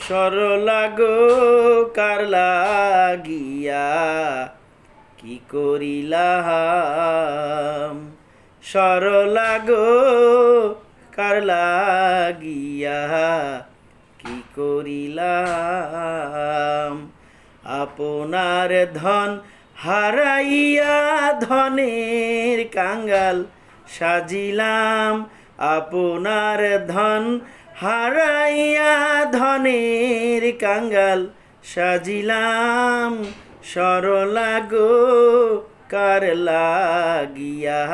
সরলা গো, কার লাগিয়া? কি করিলাম? সরলা গো, কার লাগিয়া? কি করিলাম? আপনার ধন হারাইয়া ধনের কাঙ্গাল সাজিলাম। আপনার ধন হারাইয়া ধনের কাঙ্গাল সাজিলাম, সরলা গো, কার লাগিয়া?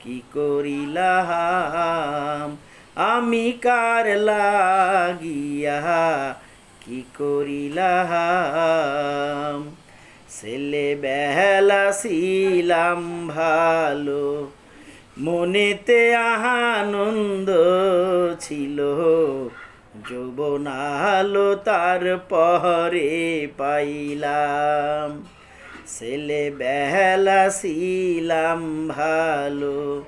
কি করিলাম? আমি কার লাগিয়া? কি করিলাম? ছেলে বেলা ছিলাম ভালো মনেতে আনন্দ ছিল। যৌবন তার পরে পাইলাম। ছেলে বেলা ছিলাম ভালো।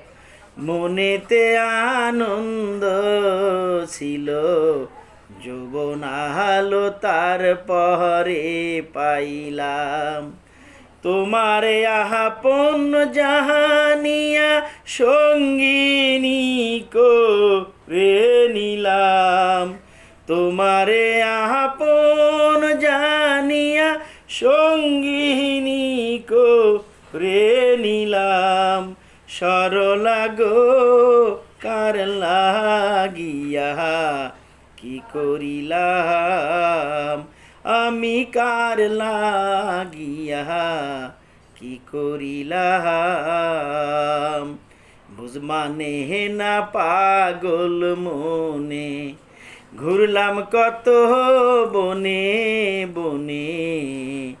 মনেতে আনন্দ ছিল। যৌবন তার পরে পাইলাম। তোমারে আহাপন জাহানিয়া সঙ্গিনী রে নিলাম। তোমারে আহাপন জানিয়া সঙ্গিনী রে নিলাম। সরলা গো, কার লাগিয়া কি করিলাম? আমি কার লাগিয়া কি করিলাম? বুঝমানে হে না পাগল মনে। ঘুরলাম কত বনে বনে।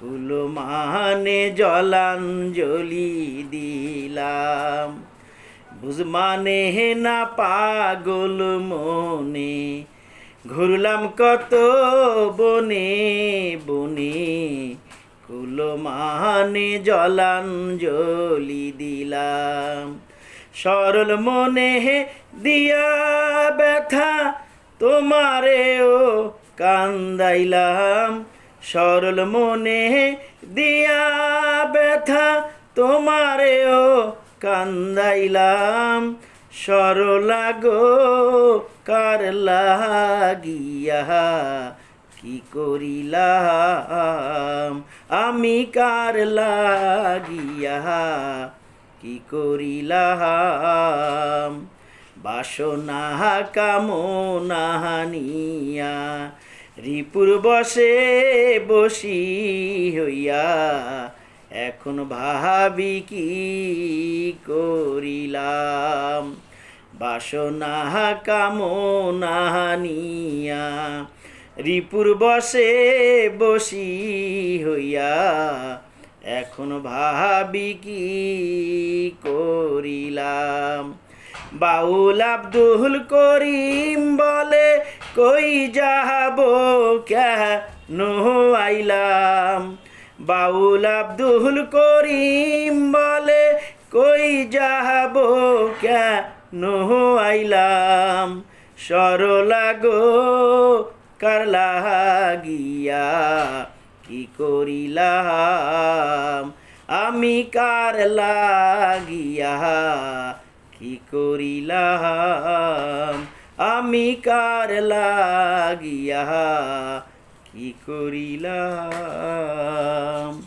কুলো মানে জলাঞ্জলি দিলাম। বুঝমানে হে না পাগল মনে। ঘুরলাম কত বনে বনে। মানে জলাঞ্জলি দিলাম। সরল মনে দিয়া ব্যথা, তোমারেও কান্দাইলাম। সরল মনে দিয়া ব্যথা, তোমারেও কান্দাইলাম। সরলা গো কার লাগিয়া কি করিলাম? আমি কার লাগিয়া কি করিলাম? বাসনা কামনা নিয়া রিপুর বসে বসি হইয়া, এখন ভাবি কি করিলাম? বাসনা কামনা নিয়া রিপুর বসে বসি হইয়া, এখন ভাবি কি করিলাম? বাউল আব্দুল করিম বলে, কই যাব কেন আইলাম? বাউল আব্দুল করিম বলে, কই যাব কেন আইলাম? সরলা গো কারলা লাগিয়া কি করিলাম? আমি কার লাগিয়া কি করিলাম? আমি কার লাগিয়া কি করিলাম?